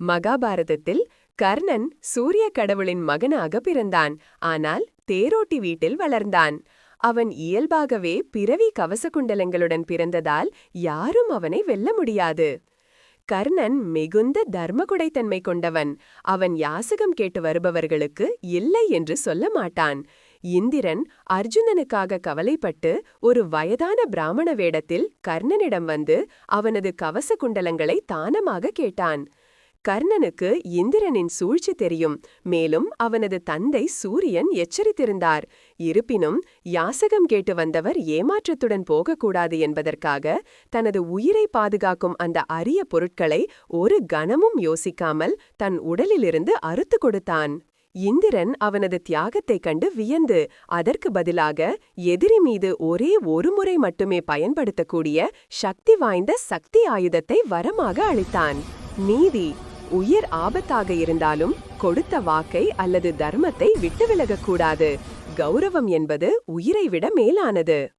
மகாபாரதத்தில் கர்ணன் சூரிய கடவுளின் மகனாக பிறந்தான். ஆனால் தேரோட்டி வீட்டில் வளர்ந்தான். அவன் இயல்பாகவே பிறவி கவசகுண்டலங்களுடன் பிறந்ததால் யாரும் அவனை வெல்ல முடியாது. கர்ணன் மிகுந்த தர்மகுடைத்தன்மை கொண்டவன். அவன் யாசகம் கேட்டு வருபவர்களுக்கு இல்லை என்று சொல்ல மாட்டான். இந்திரன் அர்ஜுனனுக்காக கவலைப்பட்டு ஒரு வயதான பிராமண வேடத்தில் கர்ணனிடம் வந்து அவனது கவச குண்டலங்களை தானமாக கேட்டான். கர்ணனுக்கு இந்திரனின் சூழ்ச்சி தெரியும். மேலும் அவனது தந்தை சூரியன் எச்சரித்திருந்தார். இருப்பினும் யாசகம் கேட்டு வந்தவர் ஏமாற்றத்துடன் போகக்கூடாது என்பதற்காக தனது உயிரை பாதுகாக்கும் அந்த அரிய பொருட்களை ஒரு கணமும் யோசிக்காமல் தன் உடலிலிருந்து அறுத்து கொடுத்தான். இந்திரன் அவனது தியாகத்தைக் கண்டு வியந்து அதற்கு பதிலாக எதிரி மீது ஒரே ஒரு முறை மட்டுமே பயன்படுத்தக்கூடிய சக்தி வாய்ந்த சக்தி ஆயுதத்தை வரமாக அளித்தான். நீதி உயிர் ஆபத்தாக இருந்தாலும் கொடுத்த வாக்கை அல்லது தர்மத்தை விட்டு விலகக்கூடாது. கௌரவம் என்பது உயிரை விட மேலானது.